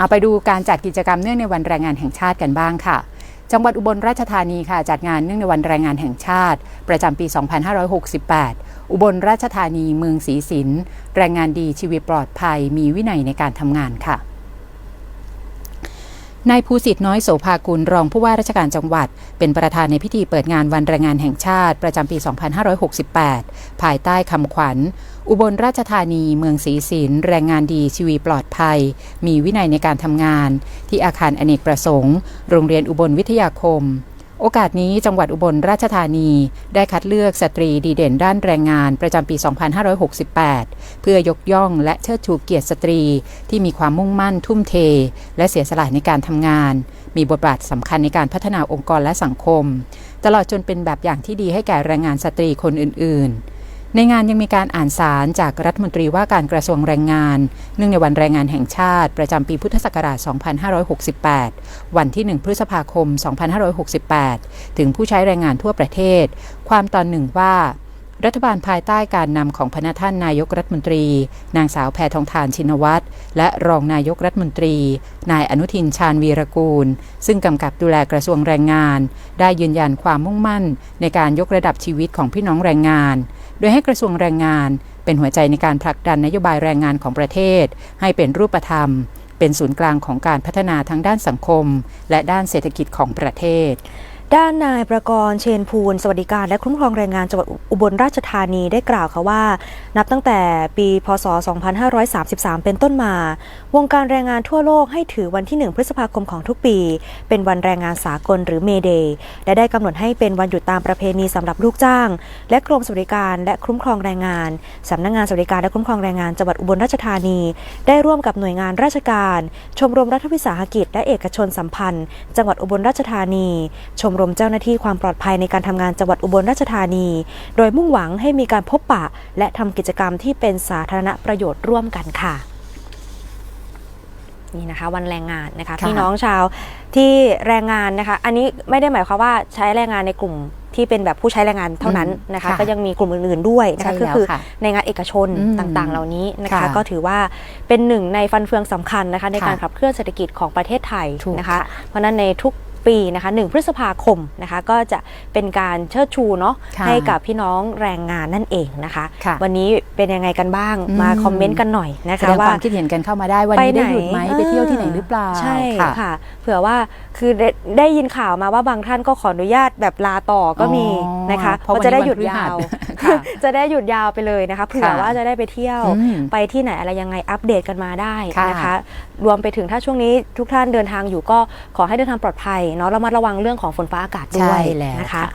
เอาไปดูการจัดกิจกรรมเนื่องในวันแรงงานแห่งชาติกันบ้างค่ะ จังหวัดอุบลราชธานีค่ะ จัดงานเนื่องในวันแรงงานแห่งชาติ ประจำปี 2568 อุบลราชธานีเมืองศรีสินแรงงานดีชีวิตปลอดภัย มีวินัยในการทำงานค่ะนายภูสิทธิ์น้อยโสภากุลรองผู้ว่าราชการจังหวัด เป็นประธานในพิธีเปิดงานวันแรงงานแห่งชาติประจำปี 2568 ภายใต้คำขวัญ อุบลราชธานีเมืองศรีสินแรงงานดีชีวีปลอดภัย มีวินัยในการทำงาน ที่อาคารอเนกประสงค์ โรงเรียนอุบลวิทยาคม โอกาสนี้จังหวัดอุบลราชธานี ได้คัดเลือกสตรีดีเด่นด้านแรงงานประจำปี 2568 เพื่อยกย่องและเชิดชูเกียรติสตรี ที่มีความมุ่งมั่นทุ่มเท และเสียสละในการทำงาน มีบทบาทสำคัญในการพัฒนาองค์กรและสังคม ตลอดจนเป็นแบบอย่างที่ดีให้แก่แรงงานสตรีคนอื่นๆ ในงานยังมีการอ่านสารจากรัฐมนตรีว่าการกระทรวงแรงงาน เนื่องในวันแรงงานแห่งชาติ ประจำปีพุทธศักราช 2568 วันที่ 1 พฤษภาคม 2568 ถึงผู้ใช้แรงงานทั่วประเทศ ความตอนหนึ่งว่า รัฐบาลภายใต้การนำของพระท่านนายกรัฐมนตรี นางสาวแพทองทานชินวัตร และรองนายกรัฐมนตรี นายอนุทินชาญวีรกูล ซึ่งกำกับดูแลกระทรวงแรงงาน ได้ยืนยันความมุ่งมั่น ในการยกระดับชีวิตของพี่น้องแรงงาน โดยให้กระทรวงแรงงาน เป็นหัวใจในการผลักดันนโยบายแรงงานของประเทศ ให้เป็นรูปธรรมเป็นศูนย์กลางของการพัฒนาทั้งด้านสังคม และด้านเศรษฐกิจของประเทศ ด้านนายประกรณ์เชนภูล สวัสดิการและคุ้มครองแรงงานจังหวัดอุบลราชธานีได้กล่าวค่ะว่า นับตั้งแต่ปีพศ 2533 เป็นต้นมา วงการแรงงานทั่วโลกให้ถือวันที่ 1 พฤษภาคมของทุกปี เป็นวันแรงงานสากลหรือเมเดย์และได้กำหนดให้เป็นวันหยุดตามประเพณีสำหรับลูกจ้าง และกรมสวัสดิการและคุ้มครองแรงงานสำนักงานสวัสดิการและคุ้มครองแรงงานจังหวัดอุบลราชธานี ได้ร่วมกับหน่วยงานราชการ ชมรมรัฐวิสาหกิจ และเอกชนสัมพันธ์ จังหวัดอุบลราชธานี ชมรมเจ้าหน้าที่ความปลอดภัยในการทำงานจังหวัดอุบลราชธานี โดยมุ่งหวังให้มีการพบปะ และทำกิจกรรมที่เป็นสาธารณประโยชน์ร่วมกันค่ะนี่นะคะวันแรงงานนะคะค่ะพี่น้องชาวที่แรงงานนะคะ อันนี้ไม่ได้หมายความว่าใช้แรงงานในกลุ่มที่เป็นแบบผู้ใช้แรงงานเท่านั้นนะคะค่ะก็ยังมีกลุ่มอื่น ๆด้วยนะใช่คะก็แล้วคือค่ะในงานเอกชนอืมต่างๆ เหล่านี้นะคะค่ะก็ถือว่าเป็นหนึ่งในฟันเฟืองสำคัญนะคะ ในค่ะการขับเคลื่อนเศรษฐกิจของประเทศไทยถูกนะคะค่ะเพราะฉะนั้นในทุก ปีนะคะ1พฤษภาคมนะคะก็จะเป็นการเชิดชูเนาะค่ะให้กับพี่น้องแรงงานนั่นเองนะคะค่ะวันนี้เป็นยังไงกันบ้างอืมมาคอมเมนต์กันหน่อยนะแสคะดงคว่าวามคิดเห็นกันเข้ามาได้วันนี้ได้หยุดไหมไปเที่ยวที่ไหนหรือเปล่าใช่ค่ะค่ะเผื่อว่าคือได้ได้ยินข่าวมาว่าบางท่านก็ขออนุญาตแบบลาต่อก็มีอ๋อนะคะเพราะวันนี้จะได้หยุดวันพฤยาหัสวค่ะ จะได้หยุดยาวไปเลยนะคะเผื่อค่ะว่าจะได้ไปเที่ยวอืมไปที่ไหนอะไรยังไงอัปเดตกันมาได้ค่ะนะคะ รวมไปถึงถ้าช่วงนี้ทุกท่านเดินทางอยู่ก็ขอให้เดินทางปลอดภัยเนาะระมัดระวังเรื่องของฝนฟ้าอากาศด้วยใช่แล้วนะคะค่ะ